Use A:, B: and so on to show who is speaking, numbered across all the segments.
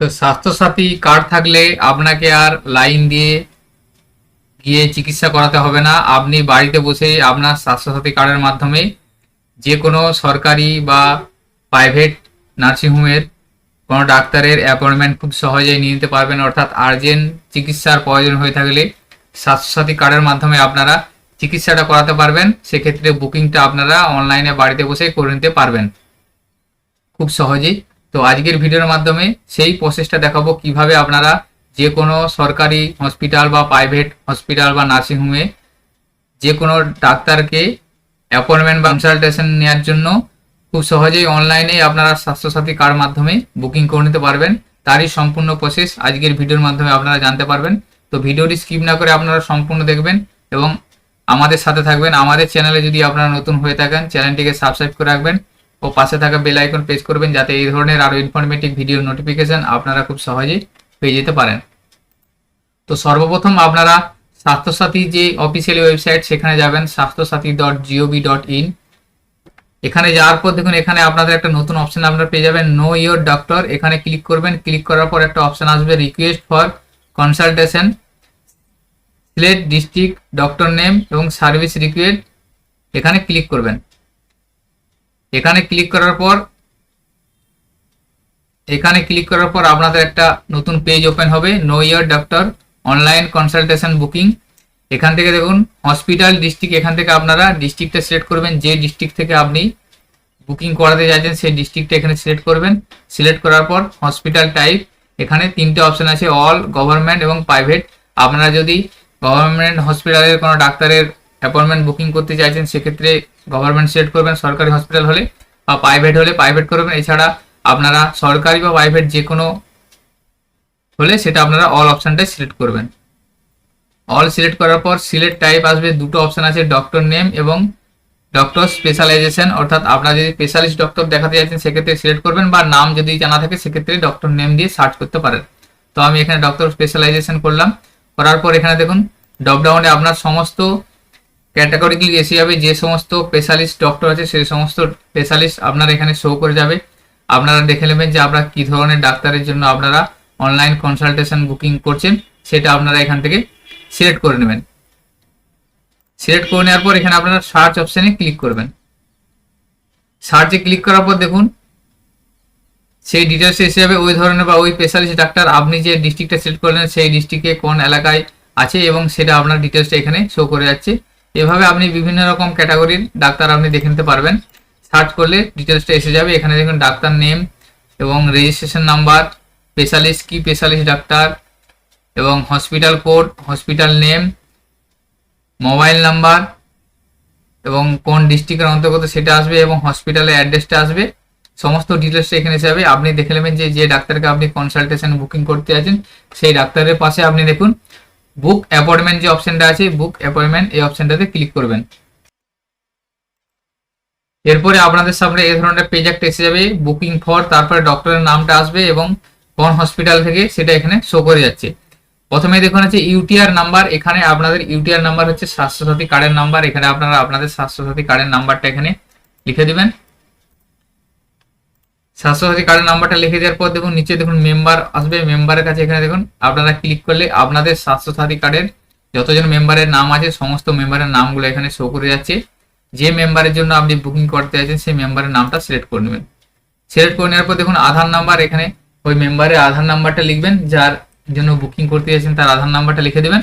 A: তো স্বাস্থ্যসাথী কার্ড থাকলে আপনাকে আর লাইন দিয়ে গিয়ে চিকিৎসা করাতে হবে না। আপনি বাড়িতে বসেই আপনার স্বাস্থ্যসাথী কার্ডের মাধ্যমে যে কোনো সরকারি বা প্রাইভেট নার্সিংহোমের কোনো ডাক্তারের অ্যাপয়েন্টমেন্ট খুব সহজেই নিয়ে নিতে পারবেন। অর্থাৎ আর্জেন্ট চিকিৎসার প্রয়োজন হয়ে থাকলে স্বাস্থ্যসাথী কার্ডের মাধ্যমে আপনারা চিকিৎসাটা করাতে পারবেন। সেক্ষেত্রে বুকিংটা আপনারা অনলাইনে বাড়িতে বসেই করে নিতে পারবেন। খুব সহজেই তো আজকের ভিডিওর মাধ্যমে সেই প্রসেসটা দেখাবো কীভাবে আপনারা যে কোনো সরকারি হসপিটাল বা প্রাইভেট হসপিটাল বা নার্সিংহোমে যে কোনো ডাক্তারকে অ্যাপয়েন্টমেন্ট বা কনসালটেশন নেওয়ার জন্য খুব সহজেই অনলাইনে আপনারা স্বাস্থ্যসাথী কার্ড মাধ্যমে বুকিং করে নিতে পারবেন। তারই সম্পূর্ণ প্রসেস আজকের ভিডিওর মাধ্যমে আপনারা জানতে পারবেন। তো ভিডিওটি স্কিপ না করে আপনারা সম্পূর্ণ দেখবেন এবং আমাদের সাথে থাকবেন। আমাদের চ্যানেলে যদি আপনারা নতুন হয়ে থাকেন চ্যানেলটিকে সাবস্ক্রাইব করে রাখবেন। ও পাশে থাকা বেল আইকন প্রেস করবেন যাতে এই ধরনের আরও ইনফরমেটিভ ভিডিও নোটিফিকেশন আপনারা খুব সহজেই পেয়ে যেতে পারেন। তো সর্বপ্রথম আপনারা স্বাস্থ্যসাথী যে অফিসিয়ালি ওয়েবসাইট সেখানে যাবেন, Swasthyasathi dot gov dot in এখানে যাওয়ার পর দেখুন, এখানে আপনাদের একটা নতুন অপশন আপনারা পেয়ে যাবেন নো ইয়োর ডক্টর এখানে ক্লিক করবেন ক্লিক করার পর একটা অপশন আসবে request for consultation select district doctor name এবং সার্ভিস রিকোয়েস্ট এখানে ক্লিক করবেন। এখানে ক্লিক করার পর, এখানে ক্লিক করার পর আপনাদের একটা নতুন পেজ ওপেন হবে know your doctor online consultation booking এখান থেকে দেখুন হসপিটাল ডিস্ট্রিক্ট এখান থেকে আপনারা ডিস্ট্রিক্টটা সিলেক্ট করবেন, যে ডিস্ট্রিক্ট থেকে আপনি বুকিং করাতে যাচ্ছেন সেই ডিস্ট্রিক্টটা এখানে সিলেক্ট করবেন। সিলেক্ট করার পর হসপিটাল টাইপ এখানে তিনটে অপশান আছে অল গভর্নমেন্ট এবং প্রাইভেট আপনারা যদি গভর্নমেন্ট হসপিটালের কোনো ডাক্তারের অ্যাপয়েন্টমেন্ট বুকিং করতে চাইছেন, সেক্ষেত্রে গভর্নমেন্ট সিলেক্ট করবেন, সরকারি হসপিটাল হলে বা প্রাইভেট হলে প্রাইভেট করবেন। এছাড়া আপনারা সরকারি বা প্রাইভেট যে কোনো হলে সেটা আপনারা অল অপশানটাই সিলেক্ট করবেন। অল সিলেক্ট করার পর সিলেক্ট টাইপ আসবে, দুটো অপশন আছে ডক্টর নেম এবং ডক্টর স্পেশালাইজেশন অর্থাৎ আপনারা যদি স্পেশালিস্ট ডক্টর দেখাতে চাইছেন, সেক্ষেত্রে সিলেক্ট করবেন বা নাম যদি জানা থাকে, সেক্ষেত্রে ডক্টর নেম দিয়ে সার্চ করতে পারেন। তো আমি এখানে ডক্টর স্পেশালাইজেশন করলাম। করার পর এখানে দেখুন ড্রপডাউনে আপনার সমস্ত ক্যাটাগরিগুলি এসে যাবে যে সমস্ত স্পেশালিস্ট ডক্টর আছে, সেই সমস্ত স্পেশালিস্ট আপনার এখানে শো করে যাবে। আপনারা দেখে নেবেন যে আপনারা কী ধরনের ডাক্তারের জন্য আপনারা অনলাইন কনসালটেশন বুকিং করছেন, সেটা আপনারা এখান থেকে সিলেক্ট করে নেবেন। সিলেক্ট করে নেওয়ার পর এখানে আপনারা সার্চ অপশানে ক্লিক করবেন। সার্চে ক্লিক করার পর দেখুন, সেই ডিটেলস এসে যাবে, ওই ধরনের বা ওই স্পেশালিস্ট ডাক্তার আপনি যে ডিস্ট্রিক্টটা সিলেক্ট করলেন, সেই ডিস্ট্রিক্টে কোন এলাকায় আছে এবং সেটা আপনার ডিটেলসটা এখানে শো করে যাচ্ছে। এভাবে আপনি বিভিন্ন রকম ক্যাটাগরির ডাক্তার আপনি দেখে নিতে পারবেন। সার্চ করলে ডিটেলসটা এসে যাবে। এখানে দেখুন ডাক্তার নেম এবং রেজিস্ট্রেশন নাম্বার স্পেশালিস্ট কি স্পেশালিস্ট ডাক্তার এবং hospital code hospital name mobile number এবং কোন ডিস্ট্রিক্টের অন্তর্গত সেটা আসবে এবং হসপিটালের অ্যাড্রেসটা আসবে। সমস্ত ডিটেলসটা এখানে এসে যাবে। আপনি দেখে নেবেন যে যে ডাক্তারকে আপনি কনসালটেশন বুকিং করতে আছেন, সেই ডাক্তারের পাশে আপনি দেখুন বুক অ্যাপয়েন্টমেন্ট যে অপশনটা আছে বুক অ্যাপয়েন্টমেন্ট এই অপশনটাতে ক্লিক করবেন। এরপরে আপনাদের সামনে এই ধরনের পেজ একটা এসে যাবে বুকিং ফর তারপরে ডক্টরের নামটা আসবে এবং কোন হসপিটাল থেকে সেটা এখানে শো করে যাচ্ছে। প্রথমে দেখুন আছে ইউটিআর নাম্বার এখানে আপনাদের ইউটিআর নাম্বার হচ্ছে স্বাস্থ্যসাথী কার্ডের নাম্বার এখানে আপনারা আপনাদের স্বাস্থ্যসাথী কার্ডের নাম্বারটা এখানে লিখে দিবেন। স্বাস্থ্যসাথী কার্ডের নাম্বারটা লিখে দেওয়ার পর দেখুন, নিচে দেখুন মেম্বার আসবে মেম্বারের কাছে এখানে দেখুন, আপনারা ক্লিক করলে আপনাদের স্বাস্থ্যসাথী কার্ডের যতজন মেম্বারের নাম আছে, সমস্ত মেম্বারের নামগুলো এখানে শো করে যাচ্ছে। যে মেম্বারের জন্য আপনি বুকিং করতে আছেন সেই মেম্বারের নামটা সিলেক্ট করে নেবেন। সিলেক্ট করে নেওয়ার পর দেখুন, আধার নাম্বার এখানে ওই মেম্বারের আধার নাম্বারটা লিখবেন, যার জন্য বুকিং করতে যাচ্ছেন তার আধার নাম্বারটা লিখে দেবেন।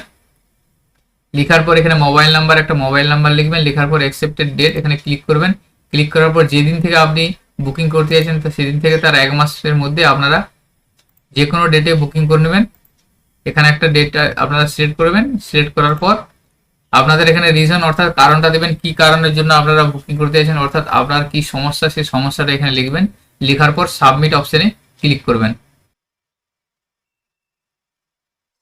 A: লেখার পর এখানে মোবাইল নাম্বার একটা মোবাইল নাম্বার লিখবেন, লেখার পর অ্যাকসেপ্টেড ডেট এখানে ক্লিক করবেন। ক্লিক করার পর যেদিন থেকে আপনি বুকিং করতে চাইছেন তো সেদিন থেকে তার এক মাসের মধ্যে আপনারা যে কোনো ডেটে বুকিং করে নেবেন। এখানে একটা ডেট আপনারা সিলেক্ট করবেন সিলেক্ট করার পর আপনাদের এখানে রিজন অর্থাৎ কারণটা দেবেন, কি কারণের জন্য আপনারা বুকিং করতে চাইছেন অর্থাৎ আপনার কি সমস্যা, সেই সমস্যাটা এখানে লিখবেন। লেখার পর সাবমিট অপশনে ক্লিক করবেন।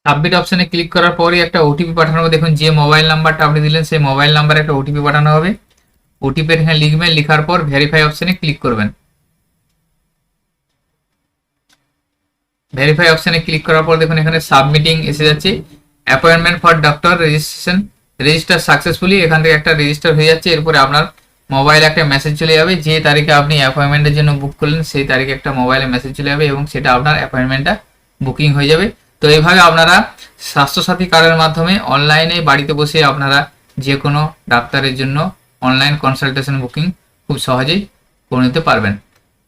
A: সাবমিট অপশনে ক্লিক করার পরই একটা ওটিপি পাঠানো হবে দেখুন, যে মোবাইল নাম্বারটা আপনি দিলেন, সেই মোবাইল নাম্বারে একটা ওটিপি পাঠানো হবে। ওটিপি এখানে লিখবেন, লেখার পর ভেরিফাই অপশনে ক্লিক করবেন। ভেরিফাই অপশনে ক্লিক করার পর দেখুন এখানে সাবমিটিং এসে যাচ্ছে। Appointment for doctor registration register successfully এখান থেকে একটা রেজিস্টার হয়ে যাচ্ছে। এরপরে আপনার মোবাইলে একটা মেসেজ চলে যাবে। যে তারিখে আপনি অ্যাপয়েন্টমেন্টের জন্য বুক করলেন, সেই তারিখে একটা মোবাইলে মেসেজ চলে যাবে এবং সেটা আপনার অ্যাপয়েন্টমেন্টটা বুকিং হয়ে যাবে। তো এইভাবে আপনারা স্বাস্থ্যসাথী কার্ডের মাধ্যমে অনলাইনে বাড়িতে বসে আপনারা যে কোনো ডাক্তারের জন্য অনলাইন কনসালটেশন বুকিং খুব সহজেই করে নিতে পারবেন।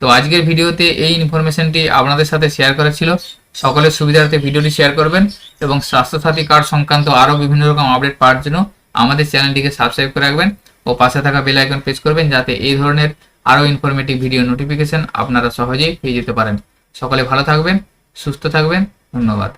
A: তো আজকের ভিডিওতে এই ইনফরমেশনটি আপনাদের সাথে শেয়ার করা ছিল। সকলের সুবিধার্থে ভিডিওটি শেয়ার করবেন এবং স্বাস্থ্যসাথী কার্ড সংক্রান্ত আরও বিভিন্ন রকম আপডেট পাওয়ার জন্য আমাদের চ্যানেলটিকে সাবস্ক্রাইব করে রাখবেন ও পাশে থাকা বেল আইকন প্রেস করবেন যাতে এই ধরনের আরও ইনফরমেটিভ ভিডিও নোটিফিকেশন আপনারা সহজেই পেয়ে যেতে পারেন। সকলে ভালো থাকবেন, সুস্থ থাকবেন, ধন্যবাদ।